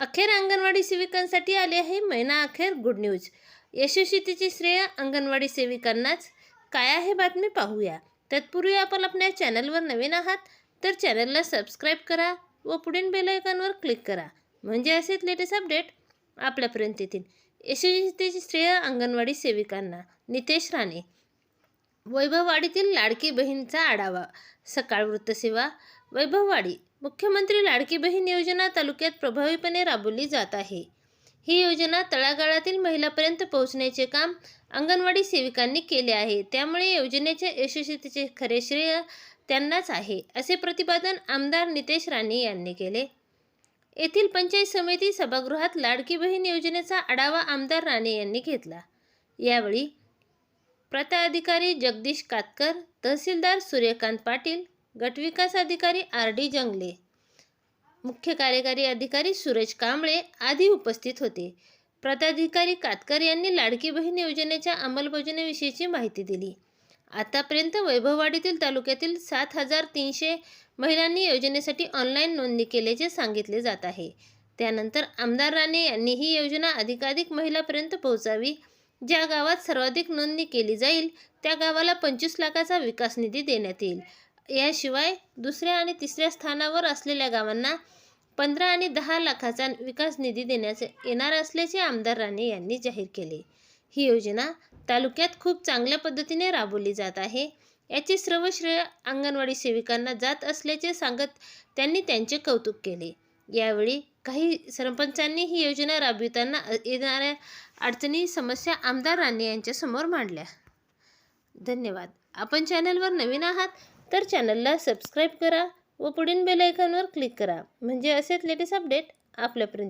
अखेर अंगणवाडी सेविकांसाठी आली आहे महिना अखेर गुड न्यूज. यशस्वीतेचे श्रेय अंगणवाडी सेविकांनाच. काय आहे बातमी पाहूया. तत्पूर्वी आपण आपल्या चॅनलवर नवीन आहात तर चॅनलला सबस्क्राईब करा व पुढील बेलायकॉनवर क्लिक करा. म्हणजे असेच लेटेस्ट अपडेट आपल्यापर्यंत येतील. यशस्वीतेचे श्रेय अंगणवाडी सेविकांना. नितेश राणे. वैभववाडीतील लाडकी बहीणचा आढावा. सकाळ वृत्तसेवा. वैभववाडी मुख्यमंत्री लाडकी बहीण योजना तालुक्यात प्रभावीपणे राबवली जात आहे. ही योजना तळागाळातील महिलापर्यंत पोहोचण्याचे काम अंगणवाडी सेविकांनी केले आहे. त्यामुळे योजनेच्या यशस्वीतेचे खरे श्रेय त्यांनाच आहे असे प्रतिपादन आमदार नितेश राणे यांनी केले. येथील पंचायत समिती सभागृहात लाडकी बहीण योजनेचा आढावा आमदार राणे यांनी घेतला. यावेळी प्रता अधिकारी जगदीश कातकर तहसीलदार सूर्यकांत पाटील गटविकास अधिकारी आर डी जंगले. मुख्य कार्यकारी अधिकारी सूरज कांबळे आदी उपस्थित होते. प्रताधिकारी कातकर यांनी लाडकी बहीण योजनेच्या अंमलबजावणीविषयीची माहिती दिली. आतापर्यंत वैभववाडीतील तालुक्यातील सात हजार तीनशे महिलांनी योजनेसाठी ऑनलाईन नोंदणी केल्याचे सांगितले जात आहे. त्यानंतर आमदार राणे यांनी ही योजना अधिकाधिक महिलापर्यंत पोहोचावी ज्या गावात सर्वाधिक नोंदणी केली जाईल त्या गावाला पंचवीस लाखाचा विकास निधी देण्यात येईल. याशिवाय दुसऱ्या आणि तिसऱ्या स्थानावर असलेल्या गावांना पंधरा आणि दहा लाखाचा विकास निधी देण्याचे येणार असल्याचे आमदार राणे यांनी जाहीर केले. ही योजना तालुक्यात खूप चांगल्या पद्धतीने राबवली जात आहे. याचे सर्व श्रेय अंगणवाडी सेविकांना जात असल्याचे सांगत त्यांनी त्यांचे कौतुक केले. यावेळी काही सरपंचांनी ही योजना राबविताना येणाऱ्या अडचणी समस्या आमदार राणे यांच्यासमोर मांडल्या. धन्यवाद. आपण चॅनलवर नवीन आहात. तर चॅनलला सबस्क्राईब करा व पुढील बेलायकॉनवर क्लिक करा. म्हणजे असेच लेटेस्ट अपडेट आपल्यापर्यंत